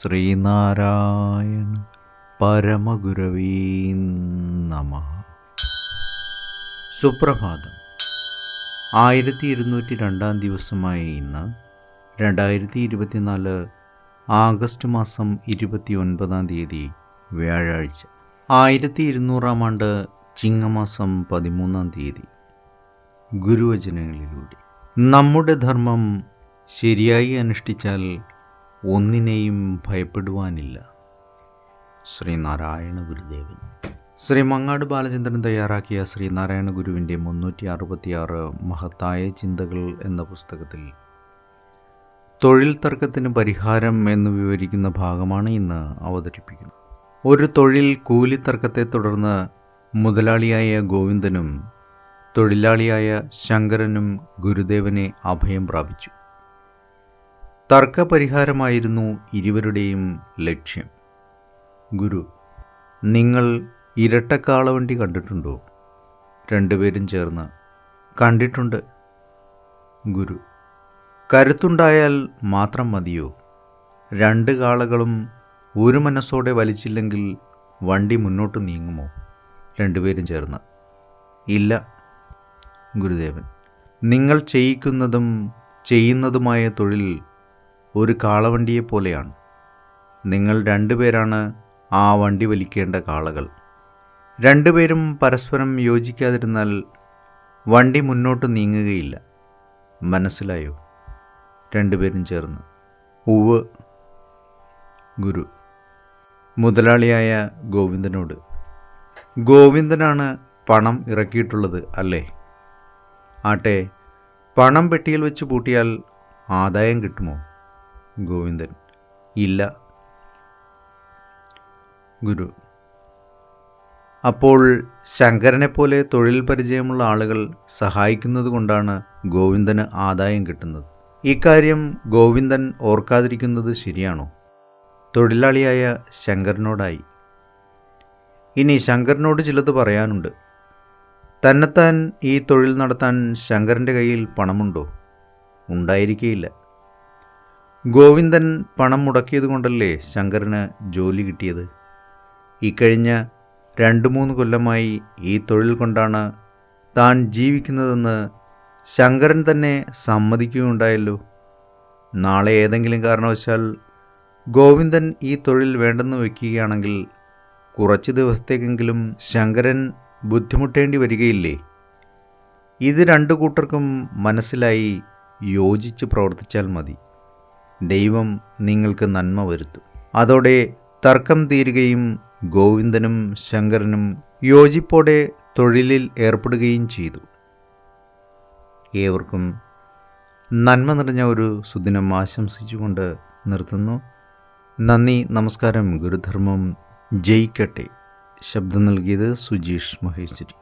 ശ്രീനാരായണ പരമഗുരവീ നമ. സുപ്രഭാതം. ആയിരത്തി ഇരുന്നൂറ്റി രണ്ടാം ദിവസമായ ഇന്ന് രണ്ടായിരത്തി ഇരുപത്തിനാല് ആഗസ്റ്റ് മാസം ഇരുപത്തി ഒൻപതാം തീയതി വ്യാഴാഴ്ച. ആയിരത്തി ഇരുന്നൂറാം ആണ്ട് ചിങ്ങമാസം പതിമൂന്നാം തീയതി. ഗുരുവചനങ്ങളിലൂടെ. നമ്മുടെ ധർമ്മം ശരിയായി അനുഷ്ഠിച്ചാൽ ഒന്നിനെയും ഭയപ്പെടുവാനില്ല. ശ്രീനാരായണ ഗുരുദേവൻ. ശ്രീ മങ്ങാട് ബാലചന്ദ്രൻ തയ്യാറാക്കിയ ശ്രീനാരായണ ഗുരുവിന്റെ മുന്നൂറ്റി അറുപത്തിയാറ് മഹത്തായ ചിന്തകൾ എന്ന പുസ്തകത്തിൽ തൊഴിൽ തർക്കത്തിന് പരിഹാരം എന്ന് വിവരിക്കുന്ന ഭാഗമാണ് ഇന്ന് അവതരിപ്പിക്കുന്നത്. ഒരു തൊഴിൽ കൂലി തർക്കത്തെ തുടർന്ന് മുതലാളിയായ ഗോവിന്ദനും തൊഴിലാളിയായ ശങ്കരനും ഗുരുദേവനെ അഭയം പ്രാപിച്ചു. തർക്കപരിഹാരമായിരുന്നു ഇരുവരുടെയും ലക്ഷ്യം. ഗുരു നിങ്ങൾ ഇരട്ടക്കാളവണ്ടി കണ്ടിട്ടുണ്ടോ? രണ്ടുപേരും ചേർന്ന് കണ്ടിട്ടുണ്ട്. ഗുരു കരുത്തുണ്ടായാൽ മാത്രം മതിയോ? രണ്ട് കാളകളും ഒരു മനസ്സോടെ വലിച്ചില്ലെങ്കിൽ വണ്ടി മുന്നോട്ട് നീങ്ങുമോ? രണ്ടുപേരും ചേർന്ന് ഇല്ല. ഗുരുദേവൻ നിങ്ങൾ ചെയ്യിക്കുന്നതും ചെയ്യുന്നതുമായ തൊഴിൽ ഒരു കാളവണ്ടിയെപ്പോലെയാണ് നിങ്ങൾ രണ്ടുപേരാണ് ആ വണ്ടി വലിക്കേണ്ട കാളകൾ. രണ്ടുപേരും പരസ്പരം യോജിക്കാതിരുന്നാൽ വണ്ടി മുന്നോട്ട് നീങ്ങുകയില്ല. മനസ്സിലായോ? രണ്ടുപേരും ചേർന്ന്. ഉവ് ഗുരു. മുതലാളിയായ ഗോവിന്ദനോട്. ഗോവിന്ദനാണ് പണം ഇറക്കിയിട്ടുള്ളത് അല്ലേ? ആട്ടെ പണം പെട്ടിയിൽ വെച്ച് പൂട്ടിയാൽ ആദായം കിട്ടുമോ? ഗോവിന്ദൻ. ഇല്ല. ഗുരു. അപ്പോൾ ശങ്കരനെപ്പോലെ തൊഴിൽ പരിചയമുള്ള ആളുകൾ സഹായിക്കുന്നത് കൊണ്ടാണ് ഗോവിന്ദന് ആദായം കിട്ടുന്നത്. ഇക്കാര്യം ഗോവിന്ദൻ ഓർക്കാതിരിക്കുന്നത് ശരിയാണോ? തൊഴിലാളിയായ ശങ്കരനോടായി. ഇനി ശങ്കരനോട് ചിലത് പറയാനുണ്ട്. തന്നെത്താൻ ഈ തൊഴിൽ നടത്താൻ ശങ്കരന്റെ കയ്യിൽ പണമുണ്ടോ? ഉണ്ടായിരിക്കേയില്ല. ഗോവിന്ദൻ പണം മുടക്കിയത് കൊണ്ടല്ലേ ശങ്കറിന് ജോലി കിട്ടിയത്? ഇക്കഴിഞ്ഞ രണ്ട് മൂന്ന് കൊല്ലമായി ഈ തൊഴിൽ കൊണ്ടാണ് താൻ ജീവിക്കുന്നതെന്ന് ശങ്കരൻ തന്നെ സമ്മതിക്കുകയുണ്ടായല്ലോ. നാളെ ഏതെങ്കിലും കാരണവശാൽ ഗോവിന്ദൻ ഈ തൊഴിൽ വേണ്ടെന്ന് വയ്ക്കുകയാണെങ്കിൽ കുറച്ച് ദിവസത്തേക്കെങ്കിലും ശങ്കരൻ ബുദ്ധിമുട്ടേണ്ടി വരികയില്ലേ? ഇത് രണ്ടു കൂട്ടർക്കും മനസ്സിലായി യോജിച്ച് പ്രവർത്തിച്ചാൽ മതി. ദൈവം നിങ്ങൾക്ക് നന്മ വരുത്തും. അതോടെ തർക്കം തീരുകയും ഗോവിന്ദനും ശങ്കരനും യോജിപ്പോടെ തൊഴിലിൽ ഏർപ്പെടുകയും ചെയ്തു. ഏവർക്കും നന്മ നിറഞ്ഞ ഒരു സുദിനം ആശംസിച്ചുകൊണ്ട് നിർത്തുന്നു. നന്ദി നമസ്കാരം ഗുരുധർമ്മം. ജയിക്കട്ടെ. ശബ്ദം നൽകിയത് സുജീഷ് മഹേശ്വരി.